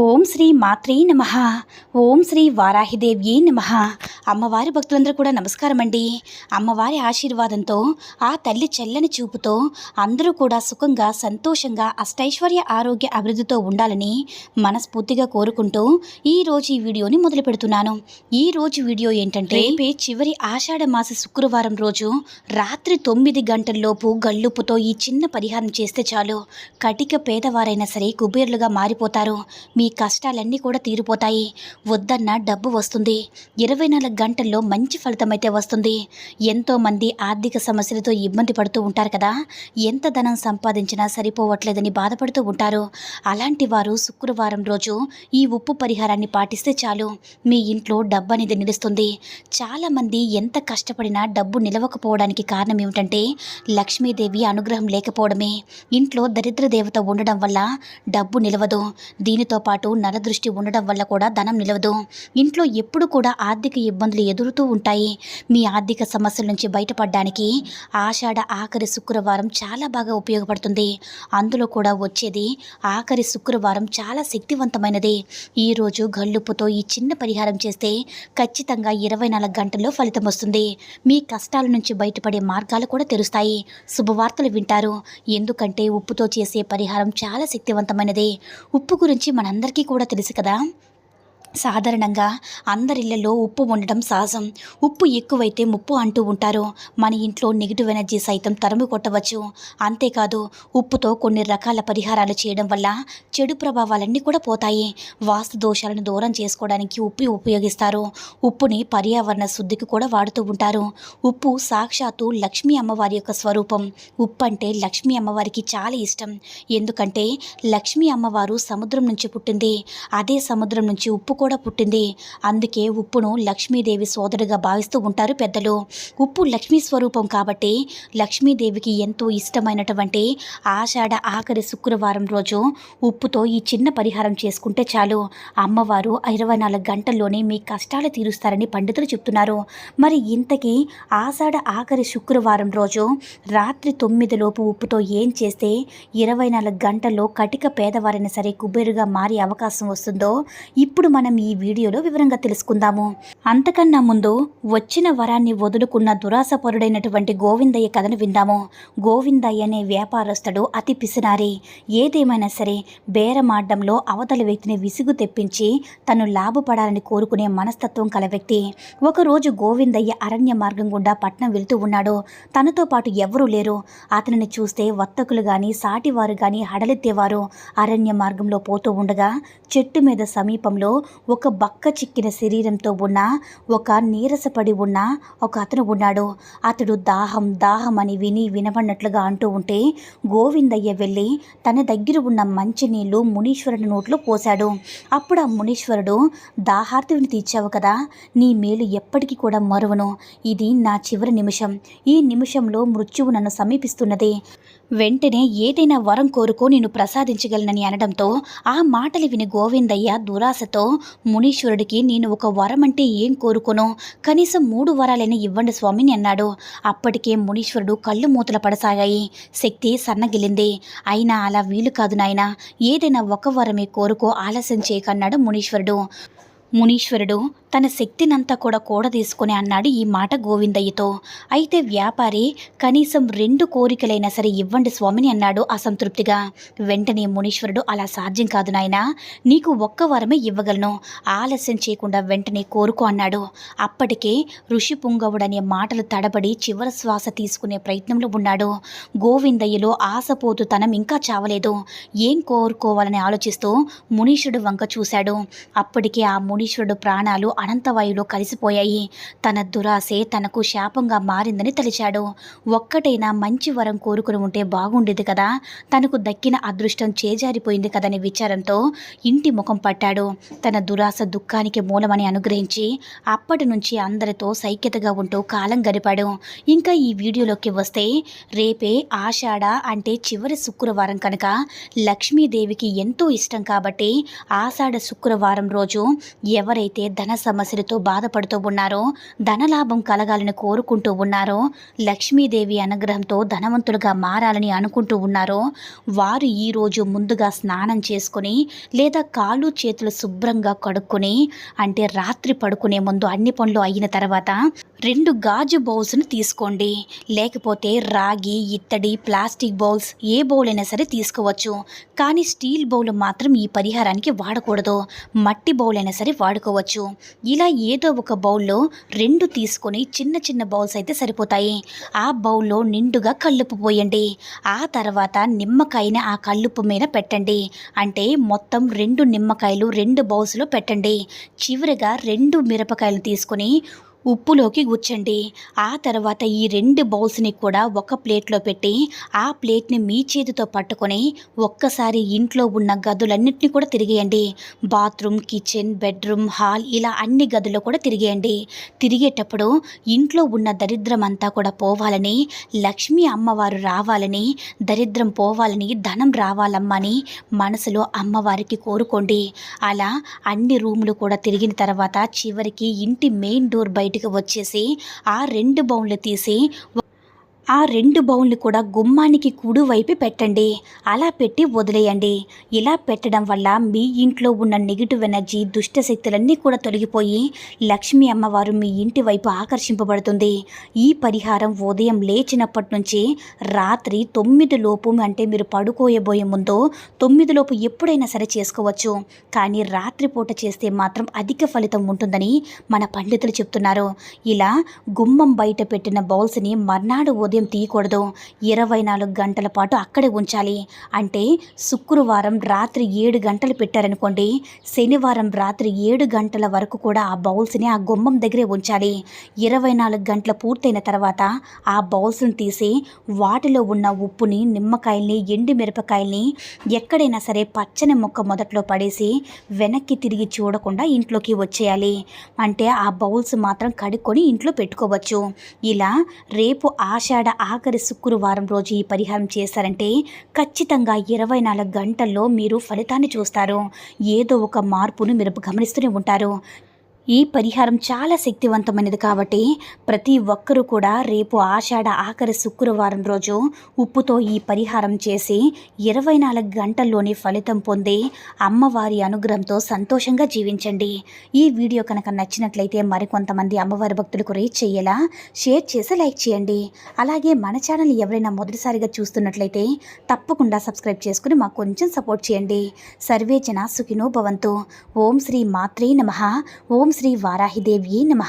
ఓం శ్రీ మాత్రే నమ. ఓం శ్రీ వారాహిదేవ్యే నమ. అమ్మవారి భక్తులందరూ కూడా నమస్కారం అండి అమ్మవారి ఆశీర్వాదంతో ఆ తల్లి చెల్లని చూపుతో అందరూ కూడా సుఖంగా సంతోషంగా అష్టైశ్వర్య ఆరోగ్య అభివృద్ధితో ఉండాలని మనస్ఫూర్తిగా కోరుకుంటూ ఈ రోజు ఈ వీడియోని మొదలు పెడుతున్నాను. ఈ రోజు వీడియో ఏంటంటే రేపే చివరి ఆషాఢ మాస శుక్రవారం రోజు రాత్రి తొమ్మిది గంటల్లోపు గల్లుపుతో ఈ చిన్న పరిహారం చేస్తే చాలు. కటిక పేదవారైనా సరే కుబేర్లుగా మారిపోతారు. మీ కష్టాలన్నీ కూడా తీరిపోతాయి. వద్దన్న డబ్బు వస్తుంది. ఇరవై నాలుగు గంటల్లో మంచి ఫలితం అయితే వస్తుంది ఎంతోమంది ఆర్థిక సమస్యలతో ఇబ్బంది పడుతూ ఉంటారు కదా. ఎంత ధనం సంపాదించినా సరిపోవట్లేదని బాధపడుతూ ఉంటారు. అలాంటి వారు శుక్రవారం రోజు ఈ ఉప్పు పరిహారాన్ని పాటిస్తే చాలు. మీ ఇంట్లో డబ్బు అనేది నిలుస్తుంది. చాలామంది ఎంత కష్టపడినా డబ్బు నిలవకపోవడానికి కారణం ఏమిటంటే లక్ష్మీదేవి అనుగ్రహం లేకపోవడమే. ఇంట్లో దరిద్ర దేవత ఉండడం వల్ల డబ్బు నిలవదు. దీనితో పాటు నరదృష్టి ఉండడం వల్ల కూడా ధనం నిలవదు. ఇంట్లో ఎప్పుడు కూడా ఆర్థిక ఇబ్బందులు ఎదురుతూ ఉంటాయి. మీ ఆర్థిక సమస్యల నుంచి బయటపడడానికి ఆషాఢ ఆఖరి శుక్రవారం చాలా బాగా ఉపయోగపడుతుంది. అందులో కూడా వచ్చేది ఆఖరి శుక్రవారం చాలా శక్తివంతమైనది. ఈరోజు గల్లుపుతో ఈ చిన్న పరిహారం చేస్తే ఖచ్చితంగా ఇరవై నాలుగు గంటల్లో ఫలితం వస్తుంది. మీ కష్టాల నుంచి బయటపడే మార్గాలు కూడా తెరుస్తాయి శుభవార్తలు వింటారు. ఎందుకంటే ఉప్పుతో చేసే పరిహారం చాలా శక్తివంతమైనది. ఉప్పు గురించి అందరికీ కూడా తెలుసు కదా? సాధారణంగా అందరిళ్ళలో ఉప్పు ఉండడం సహజం. ఉప్పు ఎక్కువైతే ముప్పు అంటూ ఉంటారు. మన ఇంట్లో నెగిటివ్ ఎనర్జీ సైతం తరుము కొట్టవచ్చు. అంతేకాదు ఉప్పుతో కొన్ని రకాల పరిహారాలు చేయడం వల్ల చెడు ప్రభావాలన్నీ కూడా పోతాయి. వాస్తు దోషాలను దూరం చేసుకోవడానికి ఉప్పు ఉపయోగిస్తారు. ఉప్పుని పర్యావరణ శుద్ధికి కూడా వాడుతూ ఉంటారు. ఉప్పు సాక్షాత్తు లక్ష్మీ అమ్మవారి యొక్క స్వరూపం. ఉప్పు అంటే లక్ష్మీ అమ్మవారికి చాలా ఇష్టం. ఎందుకంటే లక్ష్మీ అమ్మవారు సముద్రం నుంచి పుట్టింది. అదే సముద్రం నుంచి ఉప్పు కూడా పుట్టింది. అందుకే ఉప్పును లక్ష్మీదేవి సోదరుగా భావిస్తూ ఉంటారు పెద్దలు. ఉప్పు లక్ష్మీ స్వరూపం కాబట్టి లక్ష్మీదేవికి ఎంతో ఇష్టమైనటువంటి ఆషాఢ ఆఖరి శుక్రవారం రోజు ఉప్పుతో ఈ చిన్న పరిహారం చేసుకుంటే చాలు. అమ్మవారు ఇరవై నాలుగు గంటల్లోనే మీ కష్టాలు తీరుస్తారని పండితులు చెప్తున్నారు. మరి ఇంతకీ ఆషాఢ ఆఖరి శుక్రవారం రోజు రాత్రి తొమ్మిదిలోపు ఉప్పుతో ఏం చేస్తే ఇరవై నాలుగు గంటల్లో కటిక పేదవారైనా సరే కుబేరుగా మారే అవకాశం వస్తుందో ఇప్పుడు మనం ఈ వీడియోలో వివరంగా తెలుసుకుందాము. అంతకన్నా ముందు వచ్చిన వరాన్ని వదులుకున్న దురాసపరుడైనటువంటి గోవిందయ్య కథను విందాము. గోవిందయ్య అనే వ్యాపారస్తుడు అతి పిసినారి. ఏదేమైనా సరే బేరమాడ్డంలో అవతల వ్యక్తిని విసుగు తెప్పించి తను లాభపడాలని కోరుకునే మనస్తత్వం కల వ్యక్తి. ఒకరోజు గోవిందయ్య అరణ్య మార్గం గుండా పట్నం వెళ్తూ ఉన్నాడు. తనతో పాటు ఎవరూ లేరు. అతనిని చూస్తే వర్తకులు గాని సాటివారు గాని హడలెత్తేవారు. అరణ్య మార్గంలో పోతూ ఉండగా చెట్టు మీద సమీపంలో ఒక బక్క చిక్కిన శరీరంతో ఉన్న ఒక నీరసపడి ఉన్న ఒక అతను ఉన్నాడు. అతడు దాహం దాహం అని విని వినబడినట్లుగా అంటూ ఉంటే గోవిందయ్య వెళ్ళి తన దగ్గర ఉన్న మంచినీళ్ళు మునీశ్వరుడి నోట్లో పోశాడు. అప్పుడు ఆ మునీశ్వరుడు దాహార్తిని తీర్చావు కదా నీ మేలు ఎప్పటికీ కూడా మరువను. ఇది నా చివరి నిమిషం. ఈ నిమిషంలో మృత్యువు నన్ను సమీపిస్తున్నది. వెంటనే ఏదైనా వరం కోరుకో నేను ప్రసాదించగలనని అనడంతో ఆ మాటలు విని గోవిందయ్య దురాశతో మునీశ్వరుడికి నేను ఒక వరం అంటే ఏం కోరుకోను? కనీసం మూడు వరాలైనా ఇవ్వండి స్వామిని అన్నాడు. అప్పటికే మునీశ్వరుడు కళ్ళు మూతలు పడసాగాయి. శక్తి సన్నగిలింది. అయినా అలా వీలు కాదు నాయనా. ఏదైనా ఒక వరమే కోరుకో ఆలస్యం చేయకన్నాడు మునీశ్వరుడు. మునీశ్వరుడు తన శక్తినంతా కూడా కూడదీసుకుని అన్నాడు ఈ మాట గోవిందయ్యతో. అయితే వ్యాపారి కనీసం రెండు కోరికలైనా సరే ఇవ్వండి స్వామిని అన్నాడు అసంతృప్తిగా. వెంటనే మునీశ్వరుడు అలా సాధ్యం కాదు నాయనా నీకు ఒక్క వరమే ఇవ్వగలను. ఆలస్యం చేయకుండా వెంటనే కోరుకో అన్నాడు. అప్పటికే ఋషి పుంగవుడనే మాటలు తడబడి చివరి శ్వాస తీసుకునే ప్రయత్నంలో ఉన్నాడు. గోవిందయ్యలో ఆశపోతు తనం ఇంకా చావలేదు. ఏం కోరుకోవాలని ఆలోచిస్తూ మునీషుడు వంక చూశాడు. అప్పటికే ఆ ముని మునీశ్వరుడు ప్రాణాలు అనంతవాయులో కలిసిపోయాయి. తన దురాశే తనకు శాపంగా మారిందని తలిచాడు. ఒక్కటైనా మంచి వరం కోరుకుని ఉంటే బాగుండేది కదా. తనకు దక్కిన అదృష్టం చేజారిపోయింది కదనే విచారంతో ఇంటి ముఖం పట్టాడు. తన దురాశ దుఃఖానికి మూలమని అనుగ్రహించి అప్పటి నుంచి అందరితో సైక్యతగా ఉంటూ కాలం గడిపాడు. ఇంకా ఈ వీడియోలోకి వస్తే రేపే ఆషాఢ అంటే చివరి శుక్రవారం కనుక లక్ష్మీదేవికి ఎంతో ఇష్టం కాబట్టి ఆషాఢ శుక్రవారం రోజు ఎవరైతే ధన సమస్యలతో బాధపడుతూ ఉన్నారో ధనలాభం కలగాలని కోరుకుంటూ ఉన్నారో లక్ష్మీదేవి అనుగ్రహంతో ధనవంతులుగా మారాలని అనుకుంటూ ఉన్నారో వారు ఈరోజు ముందుగా స్నానం చేసుకుని లేదా కాళ్ళు చేతులు శుభ్రంగా కడుక్కొని అంటే రాత్రి పడుకునే ముందు అన్ని పనులు అయిన తర్వాత రెండు గాజు బౌల్స్ను తీసుకోండి. లేకపోతే రాగి ఇత్తడి ప్లాస్టిక్ బౌల్స్ ఏ బౌల్ అయినా సరే తీసుకోవచ్చు. కానీ స్టీల్ బౌల్ మాత్రం ఈ పరిహారానికి వాడకూడదు. మట్టి బౌల్ అయినా సరే వాడుకోవచ్చు. ఇలా ఏదో ఒక బౌల్లో రెండు తీసుకొని చిన్న చిన్న బౌల్స్ అయితే సరిపోతాయి. ఆ బౌల్లో నిండుగా కల్లుపు పోయండి. ఆ తర్వాత నిమ్మకాయని ఆ కల్లుపు మీద పెట్టండి. అంటే మొత్తం రెండు నిమ్మకాయలు రెండు బౌల్స్లో పెట్టండి. చివరిగా రెండు మిరపకాయలు తీసుకొని ఉప్పులోకి గుచ్చండి ఆ తర్వాత ఈ రెండు బౌల్స్ని కూడా ఒక ప్లేట్లో పెట్టి ఆ ప్లేట్ని మీ చేతితో పట్టుకొని ఒక్కసారి ఇంట్లో ఉన్న గదులన్నింటినీ కూడా తిరిగేయండి. బాత్రూమ్ కిచెన్ బెడ్రూమ్ హాల్ ఇలా అన్ని గదులు కూడా తిరిగేయండి. తిరిగేటప్పుడు ఇంట్లో ఉన్న దరిద్రం అంతా కూడా పోవాలని లక్ష్మీ అమ్మవారు రావాలని దరిద్రం పోవాలని ధనం రావాలమ్మని మనసులో అమ్మవారికి కోరుకోండి. అలా అన్ని రూములు కూడా తిరిగిన తర్వాత చివరికి ఇంటి మెయిన్ డోర్ బయట బయటకు వచ్చేసి ఆ రెండు బౌన్లు తీసి ఆ రెండు బౌల్ని కూడా గుమ్మానికి కుడివైపు పెట్టండి. అలా పెట్టి వదిలేయండి. ఇలా పెట్టడం వల్ల మీ ఇంట్లో ఉన్న నెగిటివ్ ఎనర్జీ దుష్ట శక్తులన్నీ కూడా తొలగిపోయి లక్ష్మీ అమ్మవారు మీ ఇంటి వైపు ఆకర్షింపబడుతుంది. ఈ పరిహారం ఉదయం లేచినప్పటి నుంచి రాత్రి తొమ్మిది లోపు అంటే మీరు పడుకోయబోయే ముందు తొమ్మిది లోపు ఎప్పుడైనా సరే చేసుకోవచ్చు. కానీ రాత్రిపూట చేస్తే మాత్రం అధిక ఫలితం ఉంటుందని మన పండితులు చెప్తున్నారు. ఇలా గుమ్మం బయట పెట్టిన బౌల్స్ని మర్నాడు ఉదయం తీయకూడదు. ఇరవై నాలుగు గంటల పాటు అక్కడే ఉంచాలి. అంటే శుక్రవారం రాత్రి ఏడు గంటలు పెట్టారనుకోండి శనివారం రాత్రి ఏడు గంటల వరకు కూడా ఆ బౌల్స్ని ఆ గుమ్మం దగ్గరే ఉంచాలి. ఇరవై నాలుగు గంటల పూర్తయిన తర్వాత ఆ బౌల్స్ని తీసి వాటిలో ఉన్న ఉప్పుని నిమ్మకాయల్ని ఎండు మిరపకాయల్ని ఎక్కడైనా సరే పచ్చని మొక్క మొదట్లో పడేసి వెనక్కి తిరిగి చూడకుండా ఇంట్లోకి వచ్చేయాలి. అంటే ఆ బౌల్స్ మాత్రం కడుక్కొని ఇంట్లో పెట్టుకోవచ్చు. ఇలా రేపు ఆషాఢ ఆఖరి శుక్రవారం రోజు ఈ పరిహారం చేశారంటే ఖచ్చితంగా ఇరవై నాలుగు గంటల్లో మీరు ఫలితాన్ని చూస్తారు. ఏదో ఒక మార్పును మీరు గమనిస్తూనే ఉంటారు. ఈ పరిహారం చాలా శక్తివంతమైనది కాబట్టి ప్రతి ఒక్కరూ కూడా రేపు ఆషాఢ ఆఖరి శుక్రవారం రోజు ఉప్పుతో ఈ పరిహారం చేసి ఇరవై నాలుగు గంటల్లోనే ఫలితం పొంది అమ్మవారి అనుగ్రహంతో సంతోషంగా జీవించండి. ఈ వీడియో కనుక నచ్చినట్లయితే మరికొంతమంది అమ్మవారి భక్తులకు రీచ్ చేయేలా షేర్ చేసి లైక్ చేయండి. అలాగే మన ఛానల్ ఎవరైనా మొదటిసారిగా చూస్తున్నట్లయితే తప్పకుండా సబ్స్క్రైబ్ చేసుకుని మాకు కొంచెం సపోర్ట్ చేయండి. సర్వే జన సుఖినో భవంతు. ఓం శ్రీ మాత్రే నమ. ఓం శ్రీ వారాహిదేవ్యే నమ